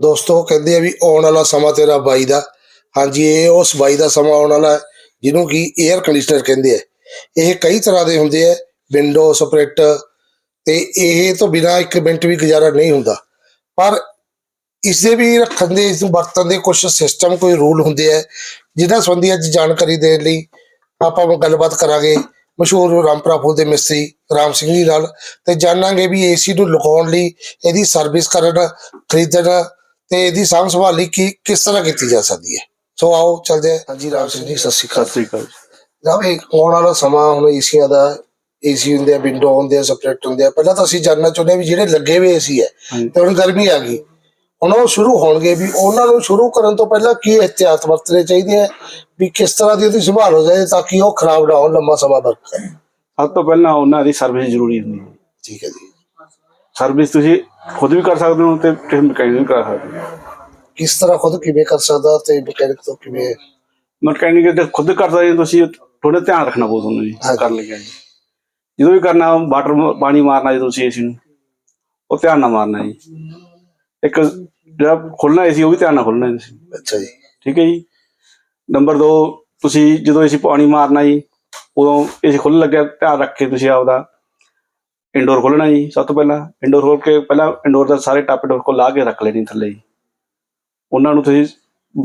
ਦੋਸਤੋ ਕਹਿੰਦੇ ਆ ਵੀ ਆਉਣ ਵਾਲਾ ਸਮਾਂ ਤੇਰਾ ਬਾਈ ਦਾ। ਹਾਂਜੀ ਇਹ ਉਸ ਬਾਈ ਦਾ ਸਮਾਂ ਆਉਣ ਵਾਲਾ ਹੈ, ਜਿਹਨੂੰ ਕਿ 에ਅਰ ਕੰਡੀਸ਼ਨਰ ਕਹਿੰਦੇ ਆ। ਇਹ ਕਈ ਤਰ੍ਹਾਂ ਦੇ ਹੁੰਦੇ ਆ ਵਿੰਡੋ ਸਪਰੇਟ ਤੇ ਇਹ ਤੋਂ ਬਿਨਾ ਇੱਕ ਮਿੰਟ ਵੀ ਗੁਜ਼ਾਰਾ ਨਹੀਂ ਹੁੰਦਾ। ਪਰ ਇਸ ਦੇ ਵੀ ਰੱਖਣ ਦੇ ਇਸ ਨੂੰ ਵਰਤਣ ਦੇ ਕੁਝ ਸਿਸਟਮ ਕੋਈ ਰੂਲ ਹੁੰਦੇ ਆ ਜਿਹਨਾਂ ਸੰਬੰਧੀ ਅੱਜ ਜਾਣਕਾਰੀ ਦੇਣ ਲਈ ਆਪਾਂ ਗੱਲਬਾਤ ਕਰਾਂਗੇ ਮਸ਼ਹੂਰ ਰਾਮਪੁਰਾ ਫੂਲ ਦੇ ਮਿਸਤਰੀ ਰਾਮ ਸਿੰਘ ਜੀ ਨਾਲ। ਤੇ ਜਾਣਾਂਗੇ ਵੀ ਏਸੀ ਨੂੰ ਲੁਕਾਉਣ ਲਈ ਇਹਦੀ ਸਰਵਿਸ ਕਰਨ ਖਰੀਦਣ ਤੇ ਇਹਦੀ ਸਾਂਭ ਸੰਭਾਲ ਕੀ ਕਿਸ ਤਰ੍ਹਾਂ ਕੀਤੀ ਜਾ ਸਕਦੀ ਹੈ? ਸੋ ਆਓ ਚੱਲਦੇ ਹਾਂ। ਹਾਂਜੀ ਰਾਮ ਸਿੰਘ ਜੀ ਸਤਿ ਸ਼੍ਰੀ ਅਕਾਲ। ਸਤਿ ਸ੍ਰੀ ਅਕਾਲ ਜਨਾਬ ਇਹ ਆਉਣ ਵਾਲਾ ਸਮਾਂ ਹੁਣ ਏਸੀਆਂ ਦਾ ਏਸੀ ਹੁੰਦੇ ਆ ਵਿੰਡੋ ਹੁੰਦੇ ਆ ਸਪਰੇਟ ਹੁੰਦੇ ਆ। ਪਹਿਲਾਂ ਤਾਂ ਅਸੀਂ ਜਾਣਨਾ ਚਾਹੁੰਦੇ ਹਾਂ ਵੀ ਜਿਹੜੇ ਲੱਗੇ ਹੋਏ ਏਸੀ ਹੈ। ਤੇ ਹੁਣ ਗਰਮੀ ਆ ਗਈ। ਹੁਣ ਉਹ ਸ਼ੁਰੂ ਹੋਣਗੇ ਵੀ ਉਹਨਾਂ ਨੂੰ ਸ਼ੁਰੂ ਕਰਨ ਤੋਂ ਪਹਿਲਾਂ ਕੀ ਇhtiyat ਵਰਤਣੇ ਚਾਹੀਦੇ ਆ ਵੀ ਕਿਸ ਤਰ੍ਹਾਂ ਦੀ ਉਹਦੀ ਸੰਭਾਲ ਹੋ ਜਾਏ ਤਾਂ ਕਿ ਉਹ ਖਰਾਬ ਨਾ ਹੋਣ ਲੰਮਾ ਸਮਾਂ ਵਰਤ ਸਭ ਤੋਂ ਪਹਿਲਾਂ ਉਹਨਾਂ ਦੀ ਸਰਵਿਸ ਜ਼ਰੂਰੀ ਹੁੰਦੀ ਹੈ। ਠੀਕ ਹੈ ਜੀ। ਸਰਵਿਸ ਤੁਸੀਂ ਖੁਦ ਵੀ ਕਰ ਸਕਦੇ ਹੋ ਤੇ ਕਿਸੇ ਮਕੈਨਿਕ ਕਰ ਸਕਦੇ ਹੋ। ਕਿਸ ਤਰ੍ਹਾਂ ਖੁਦ ਕਿਵੇਂ ਕਰ ਸਕਦਾ ਤੇ ਮਕੈਨਿਕ ਤੋਂ ਕਿਵੇਂ? ਮਕੈਨਿਕ ਤੇ ਖੁਦ ਕਰ ਸਕਦੇ ਹੋ ਤੁਸੀਂ ਥੋੜਾ ਧਿਆਨ ਰੱਖਣਾ ਪਊ ਤੁਹਾਨੂੰ ਜੀ। ਕਰ ਲਿਆ ਜੀ। ਜਦੋਂ ਵੀ ਕਰਨਾ ਵਾਟਰ ਪਾਣੀ ਮਾਰਨਾ ਜਦੋਂ ਤੁਸੀਂ ਏਸੀ ਨੂੰ ਉਹ ਧਿਆਨ ਨਾਲ ਮਾਰਨਾ ਜੀ। ਇੱਕ ਜਿਹੜਾ ਖੁੱਲਣਾ ਏਸੀ ਉਹ ਵੀ ਧਿਆਨ ਨਾਲ ਖੁੱਲਣਾ ਤੁਸੀਂ। ਅੱਛਾ ਜੀ। ਠੀਕ ਹੈ ਜੀ। ਨੰਬਰ 2 ਤੁਸੀਂ ਜਦੋਂ ਏਸੀ ਪਾਣੀ ਮਾਰਨਾ ਜੀ ਉਦੋਂ ਏਸੀ ਖੁੱਲ੍ਹ ਲੱਗਿਆ ਧਿਆਨ ਰੱਖ ਕੇ ਤੁਸੀਂ ਆਪਦਾ। ਇੰਡੋਰ ਖੋਲਣਾ ਜੀ ਸਭ ਤੋਂ ਪਹਿਲਾਂ ਇੰਡੋਰ ਖੋਲ ਕੇ ਪਹਿਲਾਂ ਇੰਡੋਰ ਦਾ ਸਾਰੇ ਟੱਪ ਟੁੱਪ ਕੋ ਲਾ ਕੇ ਰੱਖ ਲੈਣੀ ਥੱਲੇ ਜੀ। ਉਹਨਾਂ ਨੂੰ ਤੁਸੀਂ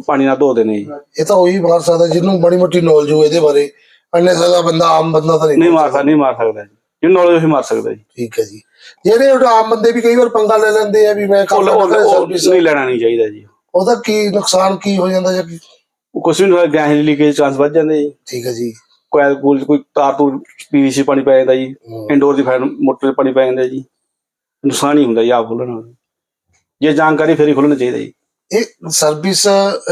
ਪਾਣੀ ਨਾਲ ਧੋ ਦੇਣੇ ਜੀ। ਇਹ ਤਾਂ ਉਹੀ ਮਾਰ ਸਕਦਾ ਜਿਹਨੂੰ ਬੜੀ ਮੋਟੀ ਨੌਲੇਜ ਹੋ ਇਹਦੇ ਬਾਰੇ। ਅੰਨੇ ਸਾਦਾ ਬੰਦਾ ਆਮ ਬੰਦਾ ਤਾਂ ਨਹੀਂ ਮਾਰ ਸਕਦਾ ਨਹੀਂ ਮਾਰ ਸਕਦਾ ਜੀ। ਜਿਹਨੂੰ ਨੌਲੇਜ ਹੀ ਮਾਰ ਸਕਦਾ ਜੀ। ਠੀਕ ਹੈ ਜੀ। ਜਿਹੜੇ ਉਹ ਆਮ ਬੰਦੇ ਵੀ ਕਈ ਵਾਰ ਪੰਗਾ ਲੈ ਲੈਂਦੇ ਆ ਵੀ ਮੈਂ ਉਹ ਉਹ- ਉਹ ਸਰਵਿਸ ਨਹੀਂ ਲੈਣਾ ਨਹੀਂ ਚਾਹੀਦਾ ਜੀ। ਉਹਦਾ ਕੀ ਨੁਕਸਾਨ ਕੀ ਹੋ ਜਾਂਦਾ ਜਾਂ ਕੀ? ਉਹ ਕੁਛ ਵੀ ਨਹੀਂ ਗੈਸ ਲੀਕੇਜ ਚਾਂਸ ਵੱਧ ਜਾਂਦੇ ਜੀ। ਠੀਕ ਹੈ ਜੀ। ਕੋਇਲ ਕੂਲ ਕੋਈ ਤਾਰ ਤੋਂ ਪੀਵੀਸੀ ਪਾਣੀ ਪੈ ਜਾਂਦਾ ਜੀ ਇੰਡੋਰ ਦੀ ਫੈਨ ਮੋਟਰ ਪਾਣੀ ਪੈ ਜਾਂਦਾ ਜੀ। ਨੁਕਸਾਨ ਹੀ ਹੁੰਦਾ ਜੀ ਆਪ ਖੋਲਣ। ਨਾਲ ਜੇ ਜਾਣਕਾਰੀ ਫਿਰ ਹੀ ਖੋਲਣਾ ਚਾਹੀਦਾ ਜੀ। ਇਹ ਸਰਵਿਸ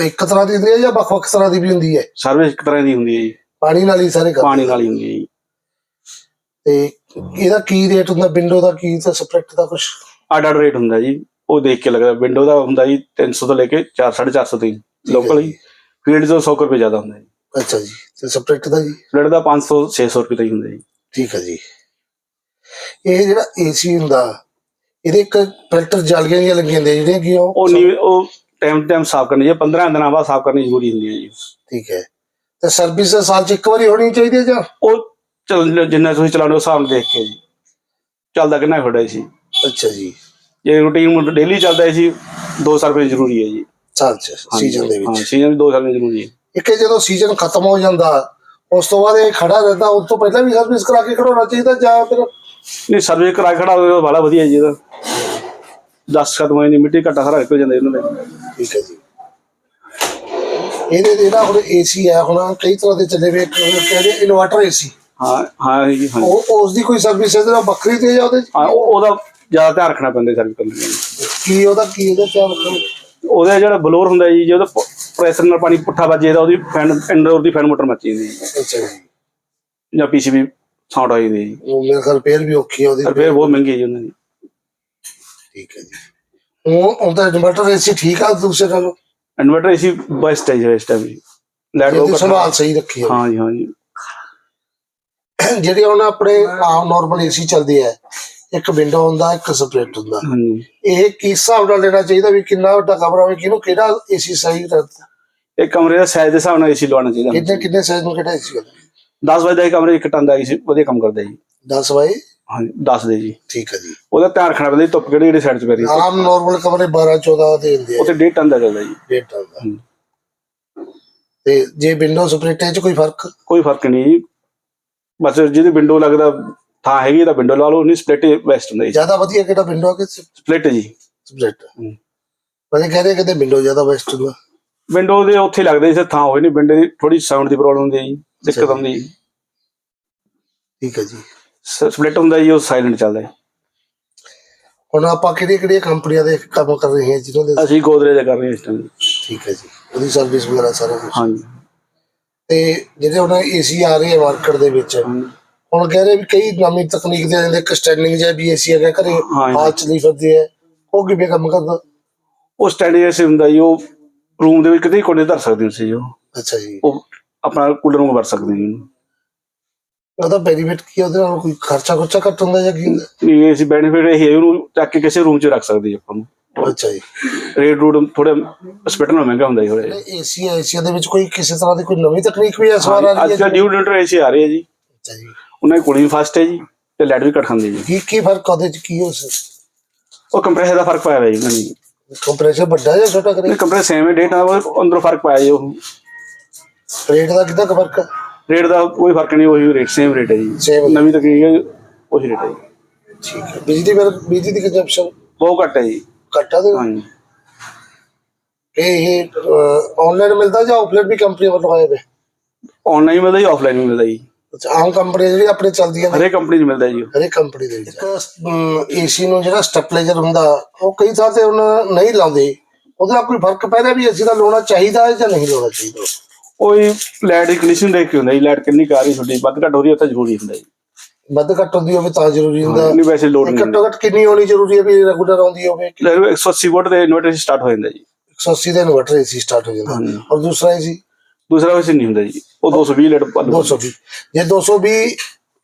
ਇੱਕ ਤਰ੍ਹਾਂ ਦੀ ਹੁੰਦੀ ਹੈ ਜਾਂ ਵੱਖ-ਵੱਖ ਤਰ੍ਹਾਂ ਦੀ ਵੀ ਹੁੰਦੀ ਹੈ? ਸਰਵਿਸ ਇੱਕ ਤਰ੍ਹਾਂ ਦੀ ਹੁੰਦੀ ਹੈ ਜੀ। ਪਾਣੀ ਨਾਲ ਹੀ ਸਾਰੇ ਕਰਦੇ? ਪਾਣੀ ਨਾਲ ਹੀ ਹੁੰਦੀ ਹੈ ਜੀ। ਤੇ ਇਹਦਾ ਕੀ ਰੇਟ ਹੁੰਦਾ? ਵਿੰਡੋ ਦਾ ਕੀ ਤੇ ਸਪਰੈਕਟ ਦਾ ਕੁਝ ਅੱਡ ਅੱਡ ਰੇਟ ਹੁੰਦਾ ਜੀ। ਉਹ ਦੇਖ ਕੇ ਲੱਗਦਾ। ਵਿੰਡੋ ਦਾ ਹੁੰਦਾ ਜੀ 300 ਤੋਂ ਲੈ ਕੇ 4 450 ਤੱਕ ਲੋਕਲ ਹੀ ਫੀਲਡ ਤੋਂ 100 ਕੁ ਰੁਪਏ ਜ਼ਿਆਦਾ ਹੁੰਦਾ ਜੀ। ਅੱਛਾ ਜੀ ਤੇ ਸਪਰੈਕਟ ਦਾ ਜੀ? ਫੀਲਡ ਦਾ 500 600 ਰੁਪਏ ਤੱਕ ਹੀ ਹੁੰਦਾ ਜੀ। ਠੀਕ ਹੈ ਜੀ। ਇਹ ਜਿਹੜਾ ਏਸੀ ਹੁੰਦਾ ਇਹਦੇ ਇੱਕ ਫਿਲਟਰ ਜਾਲੀਆਂ ਜਿਹੀਆਂ ਲੱਗੀਆਂ ਹੁੰਦੀਆਂ ਜਿਹੜੀਆਂ ਕੀ ਉਹ ਉਹ ਨੀ ਉਹ ਟਾਈਮ ਟਾਈਮ ਸਾਫ਼ ਕਰਨੀ ਜੀ 15 ਦਿਨਾਂ ਬਾਅਦ ਸਾਫ਼ ਕਰਨੀ ਜ਼ਰੂਰੀ ਹੁੰਦੀ ਹੈ ਜੀ। ਠੀਕ ਹੈ। ਤੇ ਸਰਵਿਸ ਸਾਲ ਚ ਇੱਕ ਵਾਰੀ ਹੋਣੀ ਚਾਹੀਦੀ ਹੈ ਜਾਂ? ਉਹ ਚੱਲ ਜਿੰਨਾ ਤੁਸੀਂ ਚਲਾਉਂਦੇ ਹੋ ਹਿਸਾਬ ਨਾਲ ਦੇਖ ਕੇ ਜੀ। ਚੱਲਦਾ ਕਿੰਨਾ ਖੜਾ ਸੀ ਅੱਛਾ ਜੀ। ਜੇ ਰੂਟੀਨ ਡੇਲੀ ਚੱਲਦਾ ਸੀ 2 ਸਾਲ ਰੁਪਏ ਜ਼ਰੂਰੀ ਹੈ ਜੀ। ਸਾਲ ਚ ਸੀਜ਼ਨ ਦੇ ਹਾਂ ਵਿੱਚ ਸੀਜ਼ਨ ਵੀ 2 ਸਾਲ ਜ਼ਰੂਰੀ ਹੈ। ਇੱਕ ਇਹ ਜਦੋਂ ਸੀਜ਼ਨ ਖਤਮ ਹੋ ਜਾਂਦਾ ਉਸ ਤੋਂ ਬਾਅਦ ਇਹ ਖੜਾ ਰਹਿੰਦਾ ਉਸ ਤੋਂ ਪਹਿਲਾਂ ਵੀ ਸਰਵਿਸ ਕਰਾ ਕੇ ਖੜਾਉਣਾ ਚਾਹੀਦਾ ਜਾਂ ਫਿਰ ਨਹੀਂ ਸਰਵੇ ਕਰਾ ਖੜਾ ਹੋਵੇ ਵਾਲਾ ਵਧੀਆ ਜੀ ਇਹਦਾ। 10 ਖਤਮ ਦੀ ਮਿੱਟੀ ਘੱਟਾ ਸਾਰਾ ਨਿਕਲ ਜਾਂਦਾ ਇਹਨਾਂ ਦੇ। ਠੀਕ ਹੈ ਜੀ। ਇਹਦੇ ਦੇ ਜਿਹੜਾ ਹੁਣ ਏਸੀ ਹੈ ਹੁਣ ਕਈ ਤਰ੍ਹਾਂ ਦੇ ਚੱਲੇ ਵੇ ਕਹਿੰਦੇ ਇਨਵਰਟਰ ਏਸੀ ਹਾਂ ਹਾਂ ਜੀ ਹਾਂ ਉਹ ਉਸ ਦੀ ਕੋਈ ਸਰਵਿਸ ਇਹਦੇ ਨਾਲ ਵੱਖਰੀ ਤੇ ਜਾਂ ਉਹਦੇ 'ਚ? ਹਾਂ ਉਹ- ਉਹਦਾ ਜ਼ਿਆਦਾ ਧਿਆਨ ਰੱਖਣਾ ਪੈਂਦਾ ਸਰਵਿਸ ਕਰਨ ਲਈ। ਕੀ ਉਹਦਾ ਕੀ ਇਹਦਾ ਧਿਆਨ ਰੱਖਣਾ? ਉਹਦਾ ਜਿਹੜਾ ਬਲੋਰ ਹੁੰਦਾ ਜੀ ਜੇ ਉਹਦਾ ਪ੍ਰੈਸ਼ਰ ਨਾਲ ਪਾਣੀ ਪੁੱਠਾ ਵੱਜੇ ਤਾਂ ਉਹਦੀ ਫੈਨ ਇੰਡੋਰ ਦੀ ਫੈਨ ਮੋਟਰ ਮੱਚ ਜਾਂਦੀ ਹੈ। ਅੱਛਾ ਜੀ। ਜਾਂ ਪੀਸੀਬੀ ਸਾਊਂਡ ਆ ਜਾਂਦੀ ਹੈ ਜੀ। ਉਹ ਮੇਰੇ ਖਿਆਲ ਰਿਪੇਅਰ ਵੀ ਔਖੀ ਹੈ ਉਹਦੀ। ਫਿਰ ਬਹੁਤ ਮਹਿੰਗੀ ਹੈ ਜੀ ਉਹਨਾਂ ਦੀ। ਠੀਕ ਹੈ ਜੀ। ਉਹ ਉਹਦਾ ਇਨਵਰਟਰ ਏਸੀ ਠੀਕ ਆ ਦੂਸਰੇ ਨਾਲੋਂ? ਇਨਵਰਟਰ ਏਸੀ ਬੈਸਟ ਹੈ ਜੀ ਇਸ ਟਾਈਮ ਜੀ ਲਾਈਟ ਇਹਦੀ ਸੰਭਾਲ ਸਹੀ ਰੱਖੀ ਹੈ ਹਾਂ ਜੀ ਹਾਂ ਜੀ। ਜਿਹੜੇ ਹੁਣ ਆਪਣੇ ਆਮ ਨਾਰਮਲ ਏਸੀ ਚੱਲਦੇ ਆ ਇੱਕ ਵਿੰਡੋ ਹੁੰਦਾ ਇੱਕ ਸਪਰੇਟ ਹੁੰਦਾ। ਇਹ ਕਿਸ ਹਿਸਾਬ ਨਾਲ ਲੈਣਾ ਚਾਹੀਦਾ ਵੀ ਕਿੰਨਾ ਵੱਡਾ ਕਮਰਾ ਹੋਵੇ ਕਿਹਨੂੰ ਕਿਹੜਾ ਏਸੀ ਸਹੀ ਰਹਿੰਦਾ ਇਹ ਕਮਰੇ ਦਾ ਸਾਈਜ਼ ਦੇ ਹਿਸਾਬ ਨਾਲ ਏਸੀ ਲਵਾਉਣਾ ਚਾਹੀਦਾ। ਕਿੰਨੇ ਕਿੰਨੇ ਸਾਈਜ਼ ਨੂੰ ਕਿਹੜਾ ਏਸੀ 10 ਵਜੇ ਦਾ ਇਹ ਕਮਰੇ ਇੱਕ ਟਨ ਦਾ ਏਸੀ ਵਧੀਆ ਕੰਮ ਕਰਦਾ ਜੀ। 10 ਬਾਈ ਹਾਂ 10 ਦੇ ਜੀ। ਠੀਕ ਹੈ ਜੀ। ਉਹਦਾ ਧਿਆਨ ਰੱਖਣਾ ਪੈਂਦਾ ਜੀ ਧੁੱਪ ਕਿਹੜੀ ਜਿਹੜੀ ਸਾਈਡ 'ਚ ਪੈ ਰਹੀ ਹੈ। ਆਮ ਨਾਰਮਲ ਕਮਰੇ 12 14 ਦੇ ਹੁੰਦੇ ਆ। ਉੱਥੇ 1.5 ਟਨ ਦਾ ਚੱਲਦਾ ਜੀ। ਡੇਢ ਟਨ ਦਾ। ਹਮ। ਤੇ ਜੇ ਵਿੰਡੋ ਸਪਰੇਟ ਚ ਕੋਈ ਫ਼ਰਕ? ਕੋਈ ਫ਼ਰਕ ਨਹੀਂ ਜੀ। ਬਸ ਜਿਹਦੀ ਵਿੰਡੋ ਲੱਗਦਾ ਥਾਂ ਹੈਗੀ ਤਾਂ ਵਿੰਡੋ ਲਾ ਲਓ ਨਹੀਂ ਸਪਲਿਟ ਬੈਸਟ ਹੁੰਦਾ ਜੀ। ਜ਼ਿਆਦਾ ਵਧੀਆ ਕਿਹੜਾ ਵਿੰਡੋ ਕਿ ਸਪਲਿਟ ਜੀ। ਸਪਰੇਟ ਹਮ। ਮੈਂ ਕਹਿ ਰਿਹਾ ਕਿ ਵਿੰਡੋ ਜ਼ਿਆਦਾ ਬੈਸਟ ਹੁੰਦਾ ਵਿੰਡੋ ਦੇ ਉੱਥੇ ਲੱਗਦੇ ਸੀ ਥਾਂ ਹੋਏ ਨਹੀਂ ਵਿੰਡੋ ਦੀ ਥੋੜੀ ਸਾਊਂਡ ਦੀ ਪ੍ਰੋਬਲਮ ਹੁੰਦੀ ਹੈ ਜੀ ਦਿੱਕਤ ਅੱਛਾ ਆਉਂਦੀ ਠੀਕ ਹੈ ਜੀ। ਸਪਲਿਟ ਹੁੰਦਾ ਜੀ ਉਹ ਸਾਇਲੈਂਟ ਚੱਲਦਾ ਹੈ ਹੁਣ ਆਪਾਂ ਕਿਹੜੀਆਂ ਕਿਹੜੀਆਂ ਕੰਪਨੀਆਂ ਦੇ ਕੰਮ ਕਰ ਰਹੇ ਹਾਂ ਜਿਹਨਾਂ ਦੇ ਅਸੀਂ ਗੋਦਰੇਜ ਦਾ ਕਰ ਰਹੇ ਹਾਂ ਇਸ ਟਾਈਮ ਠੀਕ ਹੈ ਜੀ। ਉਹਦੀ ਸਰਵਿਸ ਵਗੈਰਾ ਸਾਰਾ ਕੁਝ ਹਾਂਜੀ। ਤੇ ਜਿਹੜੇ ਹੁਣ ਏਸੀ ਆ ਰਹੇ ਆ ਮਾਰਕੀਟ ਦੇ ਵਿੱਚ ਹੁਣ ਕਹਿ ਰਹੇ ਵੀ ਕਈ ਨਵੀਂ ਤਕਨੀਕ ਦੇ ਆਂਦੇ ਇੱਕ ਸਟੈਂਡਿੰਗ ਵੀ ਏਸੀ ਹੈਗਾ ਘਰੇ ਹਾਂਜੀ। ਹਾਲ ਚ ਲਈ ਫਿਰਦੇ ਆ। ਉਹ ਕਿਵੇਂ ਕੰਮ ਕਰਦਾ? ਉਹ ਸਟੈਂਡਿੰਗ ਐਸੇ ਹੁੰਦਾ ਜੀ ਉਹ ਰੂਮ ਦੇ ਵਿੱਚ ਕਿਤੇ ਕੋਨੇ ਧਰ ਸਕਦੇ ਹੋ ਸੀ ਉਹ। ਅੱਛਾ ਜੀ। ਉਹ ਆਪਣਾ ਕੂਲਰ ਨੂੰ ਵਰ ਸਕਦੇ ਜੀ। ਉਹਦਾ ਬੈਨੀਫਿਟ ਕੀ ਆ? ਉਹਦੇ ਨਾਲ? ਕੋਈ ਖਰਚਾ ਖਰਚਾ ਘੱਟ ਹੁੰਦਾ ਜਾਂ ਕੀ ਹੁੰਦਾ? ਨਹੀਂ ਇਹ ਸੀ ਬੈਨੀਫਿਟ ਇਹ ਹੈ ਉਹਨੂੰ ਚੱਕ ਕੇ ਕਿਸੇ ਰੂਮ 'ਚ ਰੱਖ ਸਕਦੇ ਜੀ ਆਪਾਂ ਨੂੰ। ਅੱਛਾ ਜੀ। ਰੇਟ ਰੂਟ ਥੋੜੇ ਸਪੈਟਰ ਨਾਲ ਮਹਿੰਗਾ ਹੁੰਦਾ ਜੀ ਥੋੜਾ ਏਸੀ ਏਸ਼ੀਆ ਦੇ ਵਿੱਚ ਕੋਈ ਕਿਸੇ ਤਰ੍ਹਾਂ ਦੀ ਕੋਈ ਨਵੀਂ ਤਕਨੀਕ ਵੀ ਇਸ ਵਾਰ ਆ ਰਹੀ ਅੱਜ ਹੈ ਕੱਲ੍ਹ ਨਿਊ ਡਿਊਟਰ ਏਸੀ ਆ ਰਹੇ ਆ ਜੀ। ਅੱਛਾ ਜੀ। ਉਹਨਾਂ ਦੀ ਕੂਲਿੰਗ ਫਾਸਟ ਹੈ ਜੀ ਤੇ ਲਾਈਟ ਵੀ ਘੱਟ ਖਾਂਦੀ ਜੀ। ਕੀ ਕੀ ਫ਼ਰਕ ਉਹਦੇ ਚ? ਕੀ ਹੋ ਸਕਦਾ ਉਹ ਕੰਪਰੈਸਰ ਦਾ ਫ਼ਰਕ ਪਾਇਆ ਹੋਇਆ ਜੀ ਉਹਨਾਂ ਨੇ। ਕੰਪਰੈਸ਼ਰ ਵੱਡਾ ਜਾਂ ਛੋਟਾ ਕਰੇ? ਕੰਪਰੈਸਰ ਸੇਮ ਹੈ ਡੇਟ ਉਹ ਅੰਦਰੋਂ ਫ਼ਰਕ ਪਾਇਆ ਜੀ ਉਹ। ਰੇਟ ਦਾ ਕਿੰਨਾ ਕੁ ਫ਼ਰਕ ਹੈ? ਰੇਟ ਦਾ ਕੋਈ ਫ਼ਰਕ ਨਹੀਂ ਉਹੀ ਰੇਟ ਸੇਮ ਰੇਟ ਹੈ ਜੀ। Same। ਨਵੀਂ ਤਕਨੀਕ ਹੈ ਉਹੀ ਰੇਟ ਹੈ ਜੀ। ਠੀਕ ਹੈ। ਬਿਜਲੀ ਬਿਲ ਬਿਜਲੀ ਦੀ ਕੰਜਪਸ਼ਨ ਬਹੁਤ ਘੱਟ ਹੈ ਜੀ। ਘਟਾ ਦੇ ਹਾਂਜੀ। ਇਹ ਇਹ ਆਨਲਾਈਨ ਮਿਲਦਾ ਜਾਂ ਆਫਲਾਈਨ ਵੀ ਕੰਪਨੀ ਵੱਲੋਂ ਆਏ ਵੇ? ਆਨਲਾਈਨ ਮਿਲਦਾ ਜੀ ਆਫਲਾਈਨ ਵੀ ਮਿਲਦਾ ਜੀ। ਅੱਛਾ ਆਮ ਕੰਪਨੀ ਜਿਹੜੀ ਆਪਣੇ ਚੱਲਦੀਆਂ ਨੇ। ਹਰੇਕ ਕੰਪਨੀ 'ਚ ਮਿਲਦਾ ਜੀ ਉਹ। ਹਰੇਕ ਕੰਪਨੀ ਦੇ ਵਿੱਚ। ਏਸੀ ਨੂੰ ਜਿਹੜਾ ਸਟੈਪਲਾਈਜ਼ਰ ਹੁੰਦਾ ਉਹ ਕਈ ਥਾਂ ਤੇ ਹੁਣ ਨਹੀਂ ਲਾਉਂਦੇ। ਉਹਦੇ ਨਾਲ ਕੋਈ ਫ਼ਰਕ ਪੈ ਰਿਹਾ ਵੀ ਅਸੀਂ ਦਾ ਲਾਉਣਾ ਚਾਹੀਦਾ ਹੈ ਜਾਂ ਨਹੀਂ ਲਾਉਣਾ ਚਾਹੀਦਾ? ਉਹ ਹੀ ਲਾਈਟ ਦੀ ਕੰਡੀਸ਼ਨ ਦੇਖ ਕੇ ਹੁੰਦਾ ਜੀ। ਲਾਈਟ ਕਿੰਨੀ ਕੁ ਆ ਰਹੀ ਤੁਹਾਡੀ ਵੱਧ ਘੱਟ ਹੋ ਰਹੀ ਹੈ ਤਾਂ ਜ਼ਰੂਰੀ ਹੁੰਦਾ ਜੀ। ਵੱਧ ਘੱਟ ਹੁੰਦੀ ਹੋਵੇ ਤਾਂ ਜ਼ਰੂਰੀ ਹੁੰਦਾ। ਨਹੀਂ ਵੈਸੇ ਲੋਡ ਨਹੀਂ ਘੱਟੋ ਘੱਟ ਕਿੰਨੀ ਹੋਣੀ ਜ਼ਰੂਰੀ ਹੈ ਵੀ ਰੈਗੂਲਰ ਆਉਂਦੀ ਹੋਵੇ ਕਿ ਲੈ 180 ਵੋਲਟ ਦੇ ਇਨਵਰਟਰ ਸਟਾਰਟ ਹੋ ਜਾਂਦਾ ਜੀ। 180 ਦਾ ਇਨਵਰਟਰ ਏਸੀ ਸਟਾਰਟ ਹੋ ਜਾਂਦਾ। ਔਰ ਦੂਸਰਾ ਏਸੀ ਦੂਸਰਾ ਵੈਸੇ ਨਹੀਂ ਹੁੰਦਾ ਜੀ। ਉਹ 220 ਲਾਈਟ ਪਾ ਲਓ 220 ਜੇ 220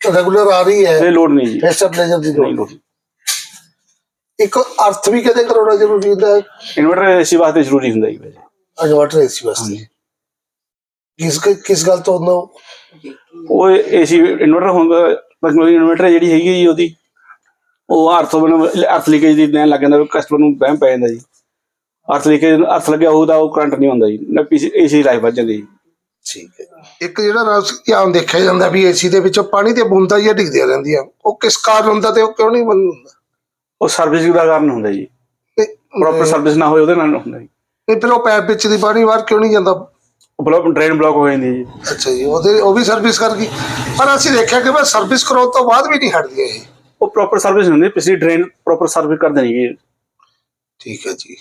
ਰੈਗੂਲਰ ਆ ਰਹੀ ਹੈ ਇਹ ਲੋਡ ਨਹੀਂ ਜੀ। ਸਟੈਬਲਾਈਜ਼ਰ ਦੀ ਨਹੀਂ ਲੋਡ ਇੱਕ ਅਰਥ ਵੀ ਕਦੇ ਕਰਾਉਣਾ ਜ਼ਰੂਰੀ ਹੁੰਦਾ ਹੈ? ਇਨਵਰਟਰ ਏਸੀ ਵਾਸਤੇ ਜ਼ਰੂਰੀ ਹੁੰਦਾ ਜੀ ਵੈਸੇ। ਇਨਵਰਟਰ ਏਸੀ ਵਾਸਤੇ। ਕਿਸ ਕਿਸ ਗੱਲ ਤੋਂ ਹੁੰਦਾ ਉਹ? ਏਸੀ ਇਨਵਰਟਰ ਹੁੰਦਾ ਤਕਨੋਲੋਜੀ ਇਨਵਰਟਰ ਜਿਹੜੀ ਹੈਗੀ ਜੀ ਉਹਦੀ ਉਹ ਅਰਥ ਬਣ ਅਰਥ ਲੀਕੇਜ ਦੀ ਦੇਣ ਲੱਗ ਜਾਂਦਾ ਕਸਟਮਰ ਨੂੰ ਵਹਿਮ ਪੈ ਜਾਂਦਾ ਜੀ। ਅਰਥ ਲੀਕੇਜ ਅਰਥ ਲੱਗਿਆ ਉਹਦਾ ਉਹ ਕਰੰਟ ਨਹੀਂ ਹੁੰਦਾ ਜੀ। ਨਾ ਪੀਸੀ ਏਸੀ ਲਾਈਫ ਵੱਜ ਜਾਂਦੀ ਜੀ। ਠੀਕ ਹੈ ਇੱਕ ਜਿਹੜਾ ਰਸ ਧਿਆਨ ਦੇਖਿਆ ਜਾਂਦਾ ਵੀ ਏਸੀ ਦੇ ਵਿੱਚੋਂ ਪਾਣੀ ਦੀਆਂ ਬੂੰਦਾਂ ਜਿਹੀਆਂ ਡਿੱਗਦੀਆਂ ਰਹਿੰਦੀਆਂ। ਉਹ ਕਿਸ ਕਾਰਨ ਹੁੰਦਾ ਤੇ ਉਹ ਕਿਉਂ ਨਹੀਂ ਬੰਦ ਹੁੰਦਾ? ਉਹ ਸਰਵਿਸ ਦਾ ਕਾਰਨ ਹੁੰਦਾ ਜੀ। ਤੇ ਪ੍ਰੋਪਰ ਸਰਵਿਸ ਨਾ ਹੋਏ ਉਹਦੇ ਨਾਲ ਹੁੰਦਾ ਜੀ। ਤੇ ਫਿਰ ਉਹ ਪੈਪ ਵਿੱਚ ਦੀ ਪਾਣੀ ਬਾਹਰ ਕਿਉਂ ਨਹੀਂ ਜਾਂਦਾ? ਬਲੌਕ ਡਰੇਨ ਬਲੌਕ ਹੋ ਜਾਂਦੀ ਹੈ ਜੀ। ਅੱਛਾ ਜੀ ਉਹਦੇ ਉਹ ਵੀ ਸਰਵਿਸ ਕਰ ਗਈ ਪਰ ਅਸੀਂ ਦੇਖਿਆ ਕਿ ਬਸ ਸਰਵਿਸ ਕਰਾਉਣ ਤੋਂ ਬਾਅਦ ਵੀ ਨਹੀਂ ਹਟਦੀਆਂ ਇਹ। ਉਹ ਪ੍ਰੋਪਰ ਸਰਵਿਸ ਨਹੀਂ ਹੁੰਦੀ ਪਿਛਲੀ ਡਰੇਨ ਪ੍ਰੋਪਰ ਸਰਵਿਸ ਕਰ ਦੇਣੀ ਜੀ। ਠੀਕ ਹੈ ਜੀ।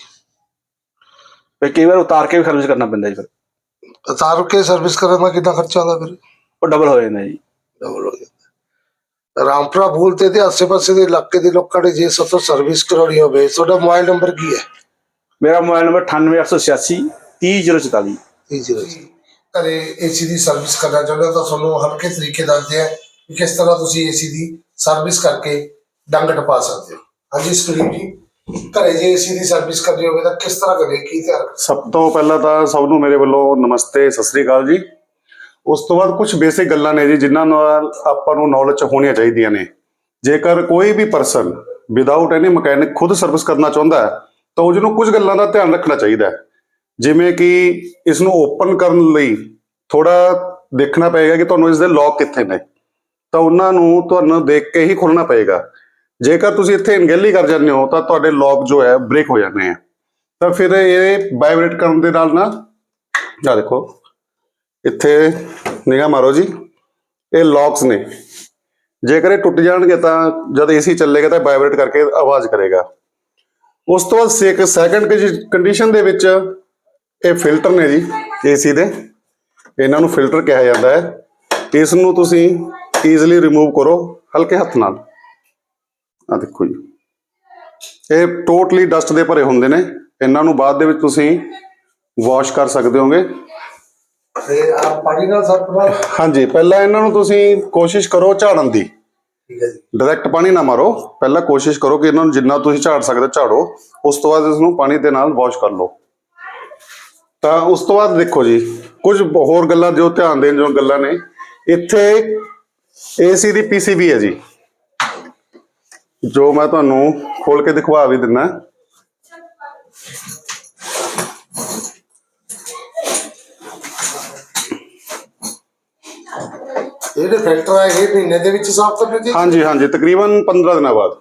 ਫਿਰ ਕਈ ਵਾਰ ਉਤਾਰ ਕੇ ਵੀ ਸਰਵਿਸ ਕਰਨਾ ਪੈਂਦਾ ਜੀ ਫਿਰ। ਉਤਾਰ ਕੇ ਸਰਵਿਸ ਕਰਨ ਦਾ ਕਿੰਨਾ ਖਰਚਾ ਆਉਂਦਾ ਫਿਰ? ਉਹ ਡਬਲ ਹੋ ਜਾਂਦਾ ਜੀ। ਡਬਲ ਹੋ ਜਾਂਦਾ। ਰਾਮਪੁਰਾ ਭੂਲ ਤੇ ਆਸੇ-ਪਾਸੇ ਦੇ ਇਲਾਕੇ ਦੇ ਲੋਕਾਂ ਨੇ ਜੇ ਸਭ ਤੋਂ ਸਰਵਿਸ ਕਰਾਉਣੀ ਹੋਵੇ ਤੁਹਾਡਾ ਮੋਬਾਈਲ ਨੰਬਰ ਕੀ ਹੈ? ਮੇਰਾ ਮੋਬਾਈਲ ਨੰਬਰ 98886 30044 ਜੀ ਜੀ ਜੀ ਘਰੇ ਏਸੀ ਦੀ ਸਰਵਿਸ ਕਰਨਾ ਚਾਹੁੰਦੇ ਤਾਂ ਤੁਹਾਨੂੰ ਹਲਕੇ ਤਰੀਕੇ ਦੱਸਦੇ ਆ ਕਿ ਕਿਸ ਤਰ੍ਹਾਂ ਤੁਸੀਂ ਏਸੀ ਦੀ ਸਰਵਿਸ ਕਰਕੇ ਡੰਗ ਟਪਾ ਸਕਦੇ ਹੋ। ਹਾਂਜੀ ਸੁਨੀਲ ਜੀ। ਘਰੇ ਜੇ ਏਸੀ ਦੀ ਸਰਵਿਸ ਕਰਨੀ ਹੋਵੇ ਤਾਂ ਕਿਸ ਤਰ੍ਹਾਂ ਕਰੇ ਕੀ ਧਿਆਨ ਰੱਖਣਾ? ਸਭ ਤੋਂ ਪਹਿਲਾਂ ਤਾਂ ਸਭ ਨੂੰ ਮੇਰੇ ਵੱਲੋਂ ਨਮਸਤੇ, ਸਤਿ ਸ੍ਰੀ ਅਕਾਲ ਜੀ। ਉਸ ਤੋਂ ਬਾਅਦ ਕੁਝ ਬੇਸਿਕ ਗੱਲਾਂ ਨੇ ਜੀ, ਜਿਨ੍ਹਾਂ ਨਾਲ ਆਪਾਂ ਨੂੰ ਨੌਲੇਜ ਹੋਣੀਆਂ ਚਾਹੀਦੀਆਂ ਨੇ। ਜੇਕਰ ਕੋਈ ਵੀ ਪਰਸਨ ਵਿਦਆਊਟ ਐਨੀ ਮਕੈਨਿਕ ਖੁਦ ਸਰਵਿਸ ਕਰਨਾ ਚਾਹੁੰਦਾ ਹੈ, ਤਾਂ ਉਸ ਨੂੰ ਕੁਝ ਗੱਲਾਂ ਦਾ ਧਿਆਨ ਰੱਖਣਾ ਚਾਹੀਦਾ ਹੈ। ਜਿਵੇਂ ਕਿ ਇਸ ਨੂੰ ਓਪਨ ਕਰਨ ਲਈ ਥੋੜਾ ਦੇਖਣਾ ਪਏਗਾ ਕਿ ਤੁਹਾਨੂੰ ਇਸ ਦੇ ਲੌਕ ਕਿੱਥੇ ਨੇ। ਤਾਂ ਉਹਨਾਂ ਨੂੰ ਤੁਹਾਨੂੰ ਦੇਖ ਕੇ ਹੀ ਖੋਲਣਾ ਪਏਗਾ। ਜੇਕਰ ਤੁਸੀਂ ਇੱਥੇ ਅਣਗਹਿਲੀ ਕਰ ਜਾਂਦੇ ਹੋ, ਤਾਂ ਤੁਹਾਡੇ ਲੌਕ ਜੋ ਹੈ ਬ੍ਰੇਕ ਹੋ ਜਾਂਦੇ ਆ। ਤਾਂ ਫਿਰ ਇਹ ਵਾਈਬ੍ਰੇਟ ਕਰਨ ਦੇ ਨਾਲ ਨਾ ਆ ਦੇਖੋ, ਇੱਥੇ ਨਿਗਾਹ ਮਾਰੋ ਜੀ, ਇਹ ਲੌਕਸ ਨੇ। ਜੇਕਰ ਇਹ ਟੁੱਟ ਜਾਣਗੇ ਤਾਂ ਜਦ ਏਸੀ ਚੱਲੇਗਾ ਤਾਂ ਵਾਈਬ੍ਰੇਟ ਕਰਕੇ ਆਵਾਜ਼ ਕਰੇਗਾ। ਉਸ ਤੋਂ ਬਾਅਦ ਸੇਕ ਸੈਕੰਡ ਕੰਡੀਸ਼ਨ ਦੇ ਵਿੱਚ ਇਹ ਫਿਲਟਰ ਨੇ ਜੀ ਏਸੀ ਦੇ। ਇਹਨਾਂ ਨੂੰ ਫਿਲਟਰ ਕਿਹਾ ਜਾਂਦਾ ਹੈ। ਇਸ ਨੂੰ ਤੁਸੀਂ ਈਜ਼ੀਲੀ ਰਿਮੂਵ ਕਰੋ, ਹਲਕੇ ਹੱਥ ਨਾਲ। ਆ ਦੇਖੋ ਜੀ। ਇਹ ਟੋਟਲੀ ਡਸਟ ਦੇ ਭਰੇ ਹੁੰਦੇ ਨੇ। ਇਹਨਾਂ ਨੂੰ ਬਾਅਦ ਦੇ ਵਿੱਚ ਤੁਸੀਂ ਵਾਸ਼ ਕਰ ਸਕਦੇ ਹੋਗੇ। ਤੇ ਆ ਪਾਣੀ ਨਾਲ ਨਾਲ? ਹਾਂਜੀ ਪਹਿਲਾਂ ਇਹਨਾਂ ਨੂੰ ਤੁਸੀਂ ਕੋਸ਼ਿਸ਼ ਕਰੋ ਝਾੜਨ ਦੀ। ਠੀਕ ਹੈ ਜੀ। ਡਾਇਰੈਕਟ ਪਾਣੀ ਨਾ ਮਾਰੋ। ਪਹਿਲਾਂ ਕੋਸ਼ਿਸ਼ ਕਰੋ ਕਿ ਇਹਨਾਂ ਨੂੰ ਜਿੰਨਾ ਤੁਸੀਂ ਝਾੜ ਸਕਦੇ ਝਾੜੋ। ਉਸ ਤੋਂ ਬਾਅਦ ਇਸ ਨੂੰ ਪਾਣੀ ਦੇ ਨਾਲ ਵਾਸ਼ ਕਰ ਲਓ। ਤਾਂ ਉਸ ਤੋਂ ਬਾਅਦ ਦੇਖੋ ਜੀ ਕੁਝ ਹੋਰ ਗੱਲਾਂ ਜੋ ਧਿਆਨ ਦੇਣ ਜੋ ਗੱਲਾਂ ਨੇ। ਇੱਥੇ ਏਸੀ ਦੀ ਪੀਸੀਬੀ ਹੈ ਜੀ। ਜੋ ਮੈਂ ਤੁਹਾਨੂੰ ਖੋਲ ਕੇ ਦਿਖਵਾ ਵੀ ਦਿੰਦਾ ਜਿਹੜੇ ਫਿਲਟਰ ਆ ਇਹ ਮਹੀਨੇ ਦੇ ਵਿੱਚ ਸਾਫ਼ ਕਰਨੇ ਚਾਹੀਦੇ ਹਾਂਜੀ ਹਾਂਜੀ ਤਕਰੀਬਨ 15 ਦਿਨਾਂ ਬਾਅਦ।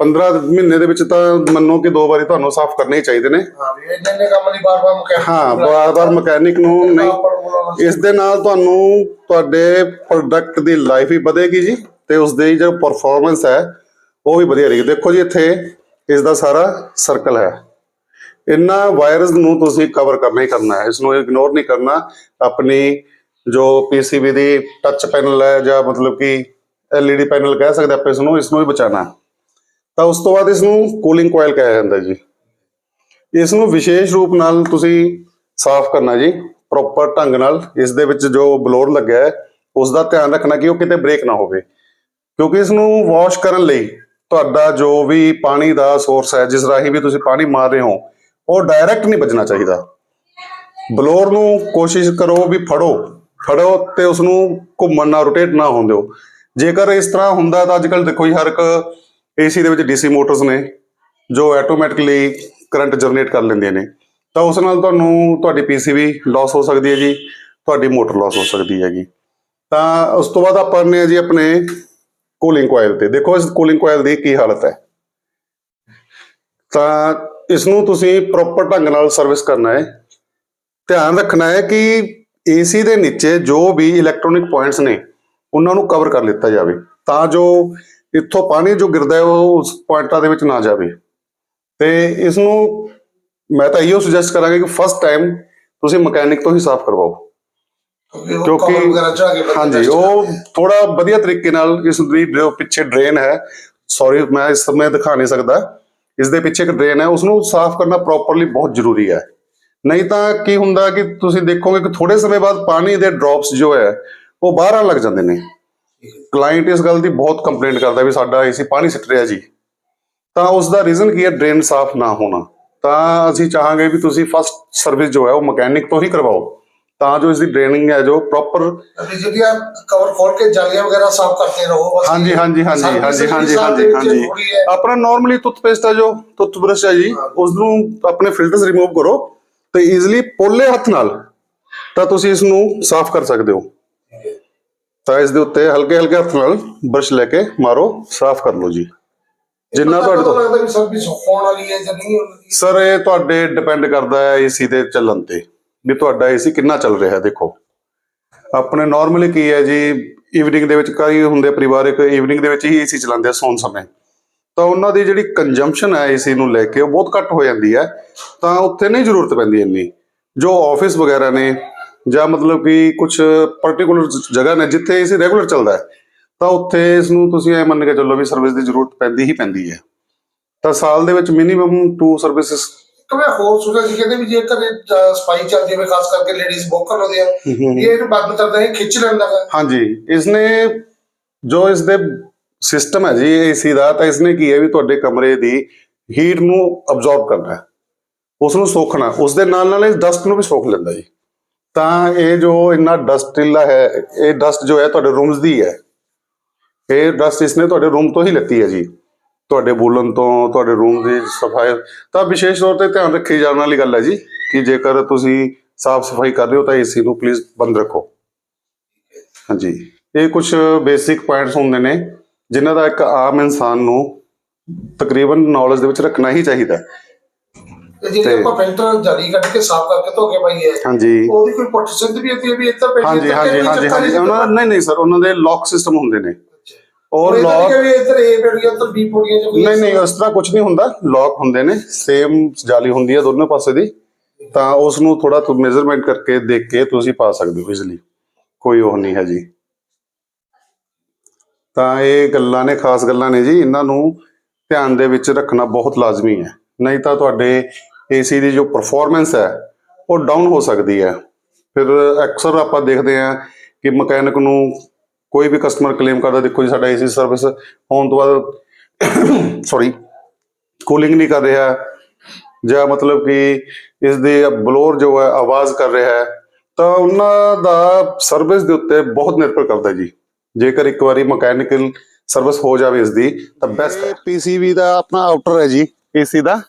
15 ਮਹੀਨੇ ਦੇ ਵਿੱਚ ਤਾਂ ਮੰਨੋ ਕਿ ਦੋ ਵਾਰੀ ਤੁਹਾਨੂੰ ਸਾਫ਼ ਕਰਨੇ ਹੀ ਚਾਹੀਦੇ ਨੇ। ਹਾਂ ਵੀ ਇਹਨਾਂ ਨੇ ਕੰਮ ਲਈ ਬਾਰ-ਬਾਰ ਮਕੈਨਿਕ ਹਾਂ ਬਾਰ-ਬਾਰ ਮਕੈਨਿਕ ਨੂੰ ਨਹੀਂ। ਇਸ ਦੇ ਨਾਲ ਤੁਹਾਨੂੰ ਤੁਹਾਡੇ ਪ੍ਰੋਡਕਟ ਦੀ ਲਾਈਫ ਵੀ ਵਧੇਗੀ ਜੀ ਤੇ ਉਸ ਦੀ ਜੋ ਪਰਫਾਰਮੈਂਸ ਹੈ ਉਹ ਵੀ ਵਧੀਆ ਰਹੇਗੀ ਦੇਖੋ ਜੀ, ਇੱਥੇ ਇਸ ਦਾ ਸਾਰਾ ਸਰਕਲ ਹੈ। ਇਹਨਾਂ ਵਾਇਰਸ ਨੂੰ ਤੁਸੀਂ ਕਵਰ ਕਰਨਾ ਹੀ ਕਰਨਾ ਹੈ। ਇਸ ਨੂੰ ਇਗਨੋਰ ਨਹੀਂ ਕਰਨਾ। ਆਪਣੀ ਜੋ ਪੀਸੀਬੀ ਦੀ ਟੱਚ ਪੈਨਲ ਹੈ ਜਾਂ ਮਤਲਬ ਕਿ ਐਲਈਡੀ ਪੈਨਲ ਕਹਿ ਸਕਦੇ ਆਪਾਂ ਇਸ ਨੂੰ ਇਸ ਨੂੰ ਵੀ ਬਚਾਉਣਾ ਤਾਂ ਉਸ ਤੋਂ ਬਾਅਦ ਇਸ ਨੂੰ ਕੂਲਿੰਗ ਕੋਇਲ ਕਿਹਾ ਜਾਂਦਾ ਜੀ। ਇਸ ਨੂੰ ਵਿਸ਼ੇਸ਼ ਰੂਪ ਨਾਲ ਤੁਸੀਂ ਸਾਫ਼ ਕਰਨਾ ਜੀ ਪ੍ਰੋਪਰ ਢੰਗ ਨਾਲ। ਇਸ ਦੇ ਵਿੱਚ ਜੋ ਬਲੋਰ ਲੱਗਿਆ ਹੈ ਉਸ ਦਾ ਧਿਆਨ ਰੱਖਣਾ ਕਿ ਉਹ ਕਿਤੇ ਬ੍ਰੇਕ ਨਾ ਹੋਵੇ। ਕਿਉਂਕਿ ਇਸ ਨੂੰ ਵਾਸ਼ ਕਰਨ ਲਈ ਤੁਹਾਡਾ ਜੋ ਵੀ ਪਾਣੀ ਦਾ ਸੋਰਸ ਹੈ, ਜਿਸ ਰਾਹੀਂ ਵੀ ਤੁਸੀਂ ਪਾਣੀ ਮਾਰ ਰਹੇ ਹੋ, ਉਹ ਡਾਇਰੈਕਟ ਨਹੀਂ ਵੱਜਣਾ ਚਾਹੀਦਾ। ਬਲੋਰ ਨੂੰ ਕੋਸ਼ਿਸ਼ ਕਰੋ ਵੀ ਫੜੋ। ਫੜੋ ਤੇ ਉਸ ਨੂੰ ਘੁੰਮਣ ਨਾ ਰੋਟੇਟ ਨਾ ਹੋਣ ਦਿਓ। ਜੇਕਰ ਇਸ ਤਰ੍ਹਾਂ ਹੁੰਦਾ ਤਾਂ ਅੱਜਕੱਲ ਦੇਖੋ ਜੀ, ਹਰ ਇੱਕ ਏਸੀ ਦੇ ਵਿੱਚ ਡੀਸੀ ਮੋਟਰਸ ਨੇ, ਜੋ ਆਟੋਮੈਟਿਕਲੀ ਕਰੰਟ ਜਨਰੇਟ ਕਰ ਲੈਂਦੀਆਂ ਨੇ। ਤਾਂ ਉਸ ਨਾਲ ਤੁਹਾਨੂੰ, ਤੁਹਾਡੀ ਪੀਸੀਬੀ ਲਾਸ ਹੋ ਸਕਦੀ ਹੈ ਜੀ, ਤੁਹਾਡੀ ਮੋਟਰ ਲਾਸ ਹੋ ਸਕਦੀ ਹੈਗੀ। ਤਾਂ ਉਸ ਤੋਂ ਬਾਅਦ ਆਪਾਂ ਨੇ ਜੀ ਆਪਣੇ ਕੂਲਿੰਗ ਕੋਇਲ ਤੇ। ਦੇਖੋ, ਇਸ ਕੂਲਿੰਗ ਕੋਇਲ ਦੀ ਕੀ ਹਾਲਤ ਹੈ। ਤਾਂ ਇਸ ਨੂੰ ਤੁਸੀਂ ਪ੍ਰੋਪਰ ਢੰਗ ਨਾਲ ਸਰਵਿਸ ਕਰਨਾ ਹੈ। ਧਿਆਨ ਰੱਖਣਾ ਹੈ ਕਿ ਏਸੀ ਦੇ ਨੀਚੇ ਜੋ ਵੀ ਇਲੈਕਟ੍ਰੋਨਿਕ ਪੁਆਇੰਟਸ ਨੇ, ਉਹਨਾਂ ਨੂੰ ਕਵਰ ਕਰ ਲਿੱਤਾ ਜਾਵੇ। ਤਾਂ ਜੋ ਇੱਥੋਂ ਪਾਣੀ ਜੋ ਗਿਰਦਾ ਹੈ, ਉਹ ਉਸ ਪੁਆਇੰਟਾਂ ਦੇ ਵਿੱਚ ਨਾ ਜਾਵੇ। ਤੇ ਇਸ ਨੂੰ ਮੈਂ ਤਾਂ ਇਹੋ ਸੁਜੈਸਟ ਕਰਾਂਗਾ ਕਿ ਫਸਟ ਟਾਈਮ ਤੁਸੀਂ ਮਕੈਨਿਕ ਤੋਂ ਹੀ ਸਾਫ਼ ਕਰਵਾਓ। ਕਿਉਂਕਿ ਹਾਂਜੀ ਉਹ। ਥੋੜਾ ਵਧੀਆ ਤਰੀਕੇ ਨਾਲ ਇਸ ਦੀ ਜੋ ਪਿੱਛੇ ਡਰੇਨ ਹੈ ਸੌਰੀ ਮੈਂ ਇਸ ਸਮੇਂ ਦਿਖਾ ਨਹੀਂ ਸਕਦਾ। ਇਸ ਦੇ ਪਿੱਛੇ ਇੱਕ ਡਰੇਨ ਹੈ ਉਸ ਨੂੰ ਸਾਫ਼ ਕਰਨਾ ਪ੍ਰੋਪਰਲੀ ਬਹੁਤ ਜ਼ਰੂਰੀ ਹੈ। ਨਹੀਂ ਤਾਂ ਕੀ ਹੁੰਦਾ ਕਿ ਤੁਸੀਂ ਦੇਖੋਗੇ ਕਿ ਥੋੜੇ ਸਮੇਂ ਬਾਅਦ ਪਾਣੀ ਦੇ ਡ੍ਰੌਪਸ ਜੋ ਹੈ ਉਹ ਬਾਹਰ ਆਉਣ ਲੱਗ ਜਾਂਦੇ ਨੇ। ਕਲਾਇੰਟ ਇਸ ਗੱਲ ਦੀ ਬਹੁਤ ਕੰਪਲੇਂਟ ਕਰਦਾ ਵੀ ਸਾਡਾ ਏਸੀ ਪਾਣੀ ਸਿੱਟ ਰਿਹਾ ਜੀ। ਤਾਂ ਉਸ ਦਾ ਰੀਜ਼ਨ ਕੀ ਹੈ ਡਰੇਨ ਸਾਫ਼ ਨਾ ਹੋਣਾ। ਤਾਂ ਅਸੀਂ ਚਾਹਾਂਗੇ ਵੀ ਤੁਸੀਂ ਫਸਟ ਸਰਵਿਸ ਜੋ ਹੈ ਉਹ ਮਕੈਨਿਕ ਤੋਂ ਹੀ ਕਰਵਾਓ। ਤਾਂ ਜੋ ਇਸ ਦੀ ਡਰੇਨਿੰਗ ਹੈ ਜੋ ਪ੍ਰੋਪਰ ਅਭੀ ਜਿਹੜੀਆਂ ਕਵਰ ਖੋਲ ਕੇ ਜਾਲੀਆਂ ਵਗੈਰਾ ਸਾਫ਼ ਕਰਦੇ ਰਹੋ ਬਸ। ਹਾਂਜੀ ਹਾਂਜੀ ਹਾਂਜੀ ਹਾਂਜੀ ਹਾਂਜੀ ਹਾਂਜੀ ਹਾਂਜੀ। ਆਪਣਾ ਨਾਰਮਲੀ ਟੁੱਥਪੇਸਟ ਹੈ ਜੋ ਟੁੱਥਬ੍ਰਸ਼ ਹੈ ਜੀ ਉਸ ਨੂੰ ਆਪਣੇ ਫਿਲਟਰਸ ਰਿਮੂਵ ਕਰੋ ਤੇ ਈਜ਼ੀਲੀ ਪੋਲੇ ਹੱਥ ਨਾਲ ਤਾਂ ਤੁਸੀਂ ਇਸ ਨੂੰ ਸਾਫ਼ ਕਰ ਸਕਦੇ ਹੋ। ਤਾਂ ਇਸ ਦੇ ਉੱਤੇ ਹਲਕੇ ਹਲਕੇ ਹੱਥ ਨਾਲ ਬਰਸ਼ ਲੈ ਕੇ ਮਾਰੋ ਸਾਫ਼ ਕਰ ਲਓ ਜੀ। ਜਿੰਨਾ ਤੁਹਾਡੇ ਤੋਂ ਲੱਗਦਾ ਵੀ ਸਰਵਿਸ ਹੋਣ ਵਾਲੀ ਹੈ ਜਾਂ ਨਹੀਂ ਸਰ ਇਹ ਤੁਹਾਡੇ ਡਿਪੈਂਡ ਕਰਦਾ ਹੈ ਏਸੀ ਦੇ ਚੱਲਣ ਤੇ। ਵੀ ਤੁਹਾਡਾ ਏਸੀ ਕਿੰਨਾ ਚੱਲ ਰਿਹਾ ਦੇਖੋ। ਆਪਣੇ ਨਾਰਮਲੀ ਕੀ ਹੈ ਜੀ ਈਵਨਿੰਗ ਦੇ ਵਿੱਚ ਕਈ ਹੁੰਦੇ ਪਰਿਵਾਰਕ ਈਵਨਿੰਗ ਦੇ ਵਿੱਚ ਹੀ ਏਸੀ ਚਲਾਉਂਦੇ ਆ ਸੌਣ ਸਮੇਂ। ਤਾਂ ਉਹਨਾਂ ਦੀ ਜਿਹੜੀ ਕੰਜੰਪਸ਼ਨ ਹੈ ਏਸੀ ਨੂੰ ਲੈ ਕੇ ਉਹ ਬਹੁਤ ਘੱਟ ਹੋ ਜਾਂਦੀ ਹੈ। ਤਾਂ ਉੱਥੇ ਨਹੀਂ ਜ਼ਰੂਰਤ ਪੈਂਦੀ ਇੰਨੀ। ਜੋ ਆਫਿਸ ਵਗੈਰਾ ਨੇ, ਜਾਂ ਮਤਲਬ ਕਿ ਕੁਝ ਪਾਰਟਿਕੂਲਰ ਜਗ੍ਹਾ ਨੇ ਜਿੱਥੇ ਏਸੀ ਰੈਗੂਲਰ ਚੱਲਦਾ ਹੈ, ਤਾਂ ਉੱਥੇ ਇਸ ਨੂੰ ਤੁਸੀਂ ਇਹ ਮੰਨ ਕੇ ਚੱਲੋ ਵੀ ਸਰਵਿਸ ਦੀ ਜ਼ਰੂਰਤ ਪੈਂਦੀ ਹੀ ਪੈਂਦੀ ਹੈ। ਤਾਂ ਸਾਲ ਦੇ ਵਿੱਚ ਮਿਨੀਮਮ 2 ਸਰਵਿਸਿਸ ਕਿ ਮੈਂ ਹੋਰ ਸੁਣਿਆ ਸੀ ਕਹਿੰਦੇ ਵੀ ਜੇ ਕਦੇ ਸਫ਼ਾਈ ਚੱਲਦੀ ਹੋਵੇ ਖਾਸ ਕਰਕੇ ਲੇਡੀਜ਼ ਬੁੱਕ ਕਰ ਲੈਂਦੇ ਆ ਇਹ ਇਹਨੂੰ ਬੰਦ ਕਰਦਾ ਹੈ ਖਿੱਚ ਲੈਂਦਾ ਹੈ ਹਾਂਜੀ ਇਸਨੇ ਜੋ ਇਸ ਦੇ ਸਿਸਟਮ ਹੈ ਜੀ ਏਸੀ ਦਾ ਤਾਂ ਇਸਨੇ ਕੀ ਹੈ ਵੀ ਤੁਹਾਡੇ ਕਮਰੇ ਦੀ ਹੀਟ ਨੂੰ ਅਬਜ਼ੌਰਬ ਕਰਨਾ ਹੈ। ਉਸ ਨੂੰ ਸੋਖਣਾ ਉਸ ਦੇ ਨਾਲ ਨਾਲ ਇਸ ਡਸਟ ਨੂੰ ਵੀ ਸੋਖ ਲੈਂਦਾ ਜੀ। ਤਾਂ ਇਹ ਜੋ ਇੰਨਾ ਡਸਟਿਲਾ ਹੈ ਇਹ ਡਸਟ ਜੋ ਹੈ ਤੁਹਾਡੇ ਰੂਮਸ ਦੀ ਹੈ। ਇਹ ਡਸਟ ਇਸਨੇ ਤੁਹਾਡੇ ਰੂਮ ਤੋਂ ਹੀ ਲੱਤੀ ਹੈ ਜੀ। ਤੁਹਾਡੇ ਬੋਲਣ ਤੋਂ ਤੁਹਾਡੇ ਰੂਮ ਦੀ ਸਫ਼ਾਈ ਤਾਂ ਵਿਸ਼ੇਸ਼ ਤੌਰ ਤੇ ਧਿਆਨ ਰੱਖੀ ਜਾਣ ਵਾਲੀ ਗੱਲ ਹੈ ਜੀ ਕਿ ਜੇਕਰ ਤੁਸੀਂ ਸਾਫ਼ ਸਫ਼ਾਈ ਕਰ ਰਹੇ ਹੋ ਤਾਂ ਏਸੀ ਨੂੰ ਪਲੀਜ਼ ਬੰਦ ਰੱਖੋ। ਹਾਂਜੀ। ਇਹ ਕੁਝ ਬੇਸਿਕ ਪੁਆਇੰਟਸ ਹੁੰਦੇ ਨੇ ਜਿਨ੍ਹਾਂ ਦਾ ਇੱਕ ਆਮ ਇਨਸਾਨ ਨੂੰ ਤਕਰੀਬਨ ਨੌਲੇਜ ਦੇ ਵਿੱਚ ਰੱਖਣਾ ਹੀ ਚਾਹੀਦਾ ਹੈ। ਤੇ ਜੇ ਤੇ- ਆਪਾਂ ਫਿਲਟਰ ਜਾਲੀ ਕੱਢ ਕੇ ਸਾਫ਼ ਕਰਕੇ ਧੋ ਕੇ ਪਾਈਏ ਹਾਂਜੀ। ਉਹਦੀ ਕੋਈ ਪ੍ਰੋਟੈਕਸ਼ਨ ਵੀ ਹੁੰਦੀ ਹੈ ਵੀ ਇੱਧਰ ਪੈਂਦੀ ਹਾਂਜੀ ਹਾਂਜੀ ਹਾਂਜੀ ਹਾਂਜੀ। ਉਹਨਾਂ ਨਹੀਂ ਨਹੀਂ ਸਰ ਉਹਨਾਂ ਦੇ ਲੌਕ ਸਿਸਟਮ ਹੁੰਦੇ ਨੇ। ਔਰ ਲੌਕ ਵੀ ਇੱਧਰ ਇਹ ਪੜੀ ਇੱਧਰ ਬੀ ਪੜੀਆਂ ਜਾਂ ਕੋਈ ਨਹੀਂ ਨਹੀਂ ਉਸ ਤਰ੍ਹਾਂ ਕੁਝ ਨਹੀਂ ਹੁੰਦਾ। ਲੌਕ ਹੁੰਦੇ ਨੇ ਸੇਮ ਜਾਲੀ ਹੁੰਦੀ ਹੈ ਦੋਨੋਂ ਪਾਸੇ ਦੀ। ਤਾਂ ਉਸ ਨੂੰ ਥੋੜਾ ਮੈਜ਼ਰਮੈਂਟ ਕਰਕੇ ਦੇਖ ਕੇ ਤੁਸੀਂ ਪਾ ਸਕਦੇ ਹੋ ਇਜ਼ੀਲੀ ਕੋਈ ਉਹ ਨਹੀਂ ਹੈ ਜੀ। ਤਾਂ ਇਹ ਗੱਲਾਂ ਨੇ ਖਾਸ ਗੱਲਾਂ ਨੇ ਜੀ। ਇਹਨਾਂ ਨੂੰ ਧਿਆਨ ਦੇ ਵਿੱਚ ਰੱਖਣਾ ਬਹੁਤ ਲਾਜ਼ਮੀ ਹੈ। ਨਹੀਂ ਤਾਂ ਤੁਹਾਡੇ ਏਸੀ ਦੀ ਜੋ ਪਰਫਾਰਮੈਂਸ ਹੈ ਉਹ ਡਾਊਨ ਹੋ ਸਕਦੀ ਹੈ। ਫਿਰ ਅਕਸਰ ਆਪਾਂ ਦੇਖਦੇ ਹਾਂ ਕਿ ਮਕੈਨਿਕ ਨੂੰ ਕੋਈ ਵੀ ਕਸਟਮਰ ਕਲੇਮ ਕਰਦਾ, ਦੇਖੋ ਜੀ ਸਾਡਾ ਏਸੀ ਸਰਵਿਸ ਹੋਣ ਤੋਂ ਬਾਅਦ ਸੌਰੀ ਕੂਲਿੰਗ ਨਹੀਂ ਕਰ ਰਿਹਾ। ਜਾਂ ਮਤਲਬ ਕਿ ਇਸ ਦੇ ਬਲੋਰ ਜੋ ਹੈ, ਆਵਾਜ਼ ਕਰ ਰਿਹਾ ਹੈ, ਤਾਂ ਉਹਨਾਂ ਦਾ ਸਰਵਿਸ ਦੇ ਉੱਤੇ ਬਹੁਤ ਨਿਰਭਰ ਕਰਦਾ ਜੀ। ਜੇਕਰ ਇੱਕ ਵਾਰੀ ਮਕੈਨੀਕਲ ਸਰਵਿਸ ਹੋ ਜਾਵੇ ਇਸ ਦੀ ਤਾਂ ਬੈਸਟ ਹੈ। ਪੀਸੀਬੀ ਦਾ ਆਪਣਾ ਆਊਟਰ ਹੈ ਜੀ ਏਸੀ ਦਾ।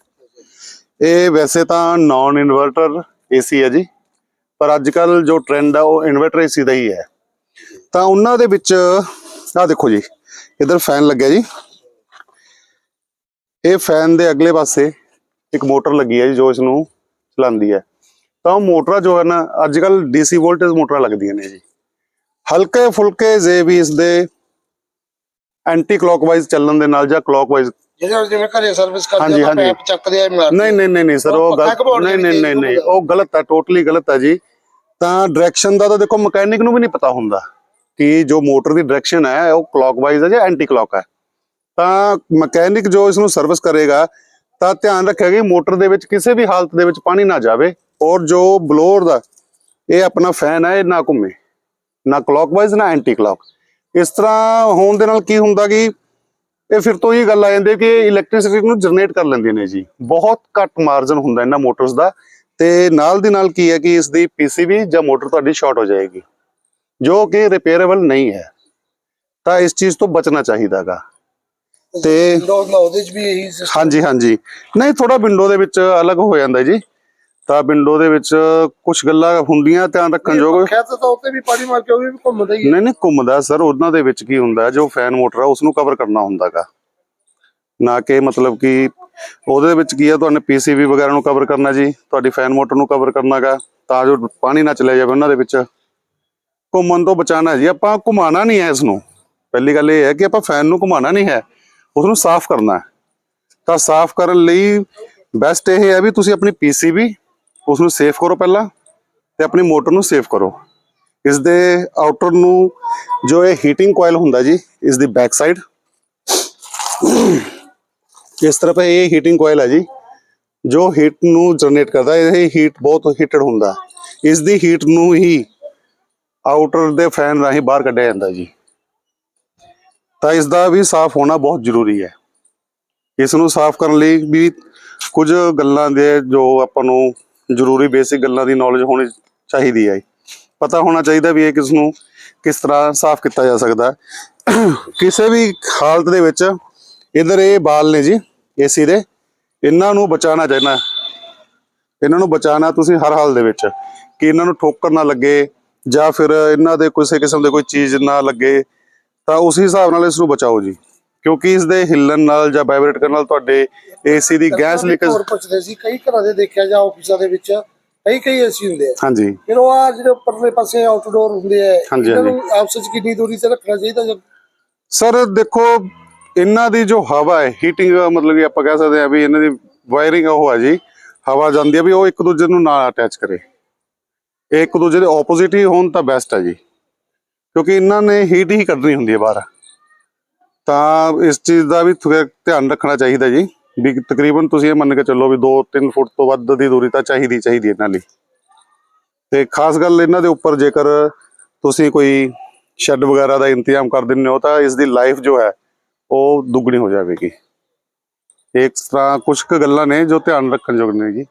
ਇਹ ਵੈਸੇ ਤਾਂ ਨਾਨ ਇਨਵਰਟਰ ਏਸੀ ਹੈ ਜੀ, ਪਰ ਅੱਜ ਕੱਲ ਜੋ ਟ੍ਰੈਂਡ ਆ, ਉਹ ਇਨਵਰਟਰ ਏਸੀ ਦਾ ਹੀ ਹੈ। ਤਾਂ ਉਹਨਾਂ ਦੇ ਵਿੱਚ ਆਹ ਦੇਖੋ ਜੀ ਇਧਰ ਫੈਨ ਲੱਗਿਆ ਜੀ। ਇਹ ਫੈਨ ਦੇ ਅਗਲੇ ਪਾਸੇ ਇੱਕ ਮੋਟਰ ਲੱਗੀ ਹੈ ਜੀ ਜੋ ਇਸ ਨੂੰ ਚਲਾਉਂਦੀ ਹੈ। ਤਾਂ ਉਹ ਮੋਟਰਾਂ ਜੋ ਹੈ ਨਾ ਅੱਜ ਕੱਲ ਡੀਸੀ ਵੋਲਟੇਜ ਮੋਟਰਾਂ ਲੱਗਦੀਆਂ ਨੇ ਜੀ। ਹਲਕੇ ਫੁਲਕੇ ਜੇ ਵੀ ਇਸ ਦੇ ਐਂਟੀ ਕਲੌਕਵਾਈਜ਼ ਚੱਲਣ ਦੇ ਨਾਲ ਜਾਂ ਕਲੌਕਵਾਈਜ਼ ਜਿਹੜੇ ਜਿਵੇਂ ਘਰੇ ਸਰਵਿਸ ਕਰਦੇ ਆ। ਪੈਪ ਚੱਕਦੇ ਆ ਨਹੀਂ ਨਹੀਂ ਨਹੀਂ ਨਹੀਂ ਸਰ ਉਹ ਗਲਤ ਨਹੀਂ ਨਹੀਂ ਨਹੀਂ ਉਹ ਗਲਤ ਹੈ ਟੋਟਲੀ ਗਲਤ ਹੈ ਜੀ। ਤਾਂ ਡਾਇਰੈਕਸ਼ਨ ਦਾ ਤਾਂ ਦੇਖੋ ਮਕੈਨਿਕ ਨੂੰ ਵੀ ਨਹੀਂ ਪਤਾ ਹੁੰਦਾ। ਕਿ ਜੋ ਮੋਟਰ ਦੀ ਡਾਇਰੈਕਸ਼ਨ ਹੈ, ਉਹ ਕਲੌਕਵਾਈਜ਼ ਹੈ ਜਾਂ ਐਂਟੀ ਕਲੌਕ ਹੈ। ਤਾਂ ਮਕੈਨਿਕ ਜੋ ਇਸ ਨੂੰ ਸਰਵਿਸ ਕਰੇਗਾ, ਤਾਂ ਧਿਆਨ ਰੱਖੇਗਾ ਕਿ ਮੋਟਰ ਦੇ ਵਿੱਚ ਕਿਸੇ ਵੀ ਹਾਲਤ ਦੇ ਵਿੱਚ ਪਾਣੀ ਨਾ ਜਾਵੇ ਔਰ ਜੋ ਬਲੋਰ ਦਾ, ਇਹ ਆਪਣਾ ਫੈਨ ਹੈ, ਇਹ ਨਾ ਘੁੰਮੇ। ਨਾ ਕਲੌਕਵਾਈਜ਼ ਨਾ ਐਂਟੀ ਕਲੌਕ ਇਸ ਤਰ੍ਹਾਂ ਹੋਣ ਦੇ ਨਾਲ ਕੀ ਹੁੰਦਾ ਕਿ ਇਹ ਫਿਰ ਤੋਂ ਇਹ ਗੱਲ ਆ ਜਾਂਦੀ ਹੈ ਕਿ ਇਲੈਕਟ੍ਰਿਸਿਟੀ ਨੂੰ ਜਨਰੇਟ ਕਰ ਲੈਂਦੀਆਂ ਨੇ ਜੀ। ਬਹੁਤ ਘੱਟ ਮਾਰਜਨ ਹੁੰਦਾ ਇਹਨਾਂ ਮੋਟਰਸ ਦਾ। ਤੇ ਨਾਲ ਦੀ ਨਾਲ ਕੀ ਹੈ ਕਿ ਇਸ ਦੀ ਪੀਸੀਬੀ ਜਾਂ ਮੋਟਰ ਤੁਹਾਡੀ ਸ਼ਾਰਟ ਹੋ ਜਾਏਗੀ। ਜੋ ਕਿ ਰਿਪੇਅਰੇਬਲ ਨਹੀਂ ਹੈ ਤਾਂ ਇਸ ਚੀਜ਼ ਤੋਂ ਬਚਣਾ ਚਾਹੀਦਾਗਾ ਤੇ ਉਹਦੇ ਵੀ ਇਹੀ ਹਾਂਜੀ ਹਾਂਜੀ। ਨਹੀਂ ਥੋੜਾ ਵਿੰਡੋ ਦੇ ਵਿੱਚ ਅਲੱਗ ਹੋ ਜਾਂਦਾ ਜੀ। ਤਾਂ ਵਿੰਡੋ ਦੇ ਵਿੱਚ ਕੁਝ ਗੱਲਾਂ ਹੁੰਦੀਆਂ ਧਿਆਨ ਰੱਖਣ ਯੋਗ। ਖੈਰ ਤਾਂ ਉੱਤੇ ਵੀ ਪਾਣੀ ਮਾਰ ਕੇ ਉਹ ਵੀ ਘੁੰਮਦਾ ਹੀ ਨਹੀਂ ਨਹੀਂ ਘੁੰਮਦਾ ਸਰ ਉਹਨਾਂ ਦੇ ਵਿੱਚ ਕੀ ਹੁੰਦਾ ਜੋ ਫੈਨ ਮੋਟਰ ਆ ਉਸ ਨੂੰ ਕਵਰ ਕਰਨਾ ਹੁੰਦਾਗਾ ਨਾ ਕਿ ਮਤਲਬ ਕਿ ਉਹਦੇ ਵਿੱਚ ਕੀ ਆ ਤੁਹਾਨੂੰ ਪੀਸੀਬੀ ਵਗੈਰਾ ਨੂੰ ਕਵਰ ਕਰਨਾ ਜੀ ਤੁਹਾਡੀ ਫੈਨ ਮੋਟਰ ਨੂੰ ਕਵਰ ਕਰਨਾਗਾ ਤਾਂ ਜੋ ਪਾਣੀ ਨਾ ਚਲੇ ਜਾਵੇ ਉਹਨਾਂ ਦੇ ਵਿੱਚ। ਘੁੰਮਣ ਤੋਂ ਬਚਾਣਾ ਜੀ, ਆਪਾਂ ਘੁਮਾਣਾ ਨਹੀਂ ਹੈ ਇਸ ਨੂੰ ਪਹਿਲੀ ਗੱਲ ਇਹ ਹੈ ਕਿ ਆਪਾਂ ਫੈਨ ਨੂੰ ਘੁਮਾਣਾ ਨਹੀਂ ਹੈ ਉਸ ਨੂੰ ਸਾਫ਼ ਕਰਨਾ ਹੈ। ਤਾਂ ਸਾਫ਼ ਕਰਨ ਲਈ ਬੈਸਟ ਇਹ ਹੈ ਵੀ ਤੁਸੀਂ ਆਪਣੀ ਪੀਸੀਬੀ ਉਸ ਨੂੰ ਸੇਫ ਕਰੋ ਪਹਿਲਾਂ ਤੇ ਆਪਣੀ ਮੋਟਰ ਨੂੰ ਸੇਫ ਕਰੋ। ਇਸ ਦੇ ਆਊਟਰ ਨੂੰ ਜੋ ਇਹ ਹੀਟਿੰਗ ਕੋਇਲ ਹੁੰਦਾ ਜੀ ਇਸ ਦੀ ਬੈਕ ਸਾਈਡ ਇਸ ਤਰਫ ਇਹ ਹੀਟਿੰਗ ਕੋਇਲ ਹੈ ਜੀ, ਜੋ ਹੀਟ ਨੂੰ ਜਨਰੇਟ ਕਰਦਾ ਇਹ ਹੀਟ ਬਹੁਤ ਹੀਟਡ ਹੁੰਦਾ। ਇਸ ਦੀ ਹੀਟ ਨੂੰ ਹੀ ਆਊਟਰ ਦੇ ਫੈਨ ਰਾਹੀਂ ਬਾਹਰ ਕੱਢਿਆ ਜਾਂਦਾ ਜੀ। ਤਾਂ ਇਸ ਦਾ ਵੀ ਸਾਫ਼ ਹੋਣਾ ਬਹੁਤ ਜ਼ਰੂਰੀ ਹੈ। ਇਸ ਨੂੰ ਸਾਫ਼ ਕਰਨ ਲਈ ਵੀ ਕੁਝ ਗੱਲਾਂ ਦੇ ਜੋ ਆਪਾਂ ਨੂੰ ਜ਼ਰੂਰੀ ਬੇਸਿਕ ਗੱਲਾਂ ਦੀ ਨੌਲੇਜ ਹੋਣੀ ਚਾਹੀਦੀ ਹੈ। ਪਤਾ ਹੋਣਾ ਚਾਹੀਦਾ ਵੀ ਇਹ ਕਿਸ ਨੂੰ ਕਿਸ ਤਰ੍ਹਾਂ ਸਾਫ਼ ਕੀਤਾ ਜਾ ਸਕਦਾ। ਕਿਸੇ ਵੀ ਹਾਲਤ ਦੇ ਵਿੱਚ ਇਧਰ ਇਹ ਬਾਲ ਨੇ ਜੀ ਏਸੀ ਦੇ, ਇਹਨਾਂ ਨੂੰ ਬਚਾਉਣਾ ਚਾਹੀਦਾ। ਇਹਨਾਂ ਨੂੰ ਬਚਾਉਣਾ ਤੁਸੀਂ ਹਰ ਹਾਲ ਦੇ ਵਿੱਚ। ਕਿ ਇਹਨਾਂ ਨੂੰ ਠੋਕਰ ਨਾ ਲੱਗੇ ਜਾਂ ਫਿਰ ਇਹਨਾਂ ਦੇ ਕਿਸੇ ਕਿਸਮ ਦੇ ਕੋਈ ਚੀਜ਼ ਨਾ ਲੱਗੇ ਤਾਂ ਉਸ ਹਿਸਾਬ ਨਾਲ ਇਸ ਨੂੰ ਬਚਾਓ ਜੀ। ਕਿਉਂਕਿ ਇਸ ਦੇ ਹਿੱਲਣ ਨਾਲ ਜਾਂ ਵਾਈਬ੍ਰੇਟ ਕਰਨ ਨਾਲ ਤੁਹਾਡੇ ਏਸੀ ਦੀ ਗੈਸ ਲੀਕੇਜ ਹੋਰ ਪੁੱਛਦੇ ਸੀ ਕਈ ਘਰਾਂ ਦੇ ਦੇਖਿਆ ਜਾਂ ਆਫਿਸਾਂ ਦੇ ਵਿੱਚ ਕਈ ਕਈ ਏਸੀ ਹੁੰਦੇ ਆ। ਹਾਂਜੀ। ਫਿਰ ਉਹ ਆ ਜਿਹੜੇ ਉੱਪਰਲੇ ਪਾਸੇ ਆਊਟਡੋਰ ਹੁੰਦੇ ਆ ਇਹਨਾਂ ਨੂੰ ਆਪਸ ਵਿੱਚ ਕਿੰਨੀ ਦੂਰੀ ਤੇ ਰੱਖਣਾ ਚਾਹੀਦਾ ਜਾਂ? ਸਰ ਦੇਖੋ ਇਹਨਾਂ ਦੀ ਜੋ ਹਵਾ ਹੈ ਹੀਟਿੰਗ ਮਤਲਬ ਕਿ ਆਪਾਂ ਕਹਿ ਸਕਦੇ ਹਾਂ ਵੀ ਇਹਨਾਂ ਦੀ ਵਾਇਰਿੰਗ ਉਹ ਹੈ ਜੀ। ਹਵਾ ਜਾਂਦੀ ਹੈ ਵੀ ਉਹ ਇੱਕ ਦੂਜੇ ਨੂੰ ਨਾ ਅਟੈਚ ਕਰੇ। ਇਹ ਇੱਕ ਦੂਜੇ ਦੇ ਆਪੋਜ਼ਿਟ ਹੀ ਹੋਣ ਤਾਂ ਬੈਸਟ ਹੈ ਜੀ। ਕਿਉਂਕਿ ਇਹਨਾਂ ਨੇ ਹੀਟ ਹੀ ਕੱਢਣੀ ਹੁੰਦੀ ਹੈ ਬਾਹਰ। ਤਾਂ ਇਸ ਚੀਜ਼ ਦਾ ਵੀ ਧਿਆਨ ਰੱਖਣਾ ਚਾਹੀਦਾ ਜੀ। ਵੀ ਤਕਰੀਬਨ ਤੁਸੀਂ ਇਹ ਮੰਨ ਕੇ ਚੱਲੋ ਵੀ 2-3 ਫੁੱਟ ਤੋਂ ਵੱਧ ਦੀ ਦੂਰੀ ਤਾਂ ਚਾਹੀਦੀ ਚਾਹੀਦੀ ਇਹਨਾਂ ਲਈ। ਤੇ ਖਾਸ ਗੱਲ ਇਹਨਾਂ ਦੇ ਉੱਪਰ ਜੇਕਰ ਤੁਸੀਂ ਕੋਈ ਸ਼ੈੱਡ ਵਗੈਰਾ ਦਾ ਇੰਤਜ਼ਾਮ ਕਰ ਦਿੰਦੇ ਹੋ ਤਾਂ ਇਸ ਦੀ ਲਾਈਫ ਜੋ ਹੈ, ਉਹ ਦੁੱਗਣੀ ਹੋ ਜਾਵੇਗੀ। ਇਸ ਤਰ੍ਹਾਂ ਕੁਝ ਕੁ ਗੱਲਾਂ ਨੇ ਜੋ ਧਿਆਨ ਰੱਖਣ ਯੋਗ ਨੇ ਜੀ।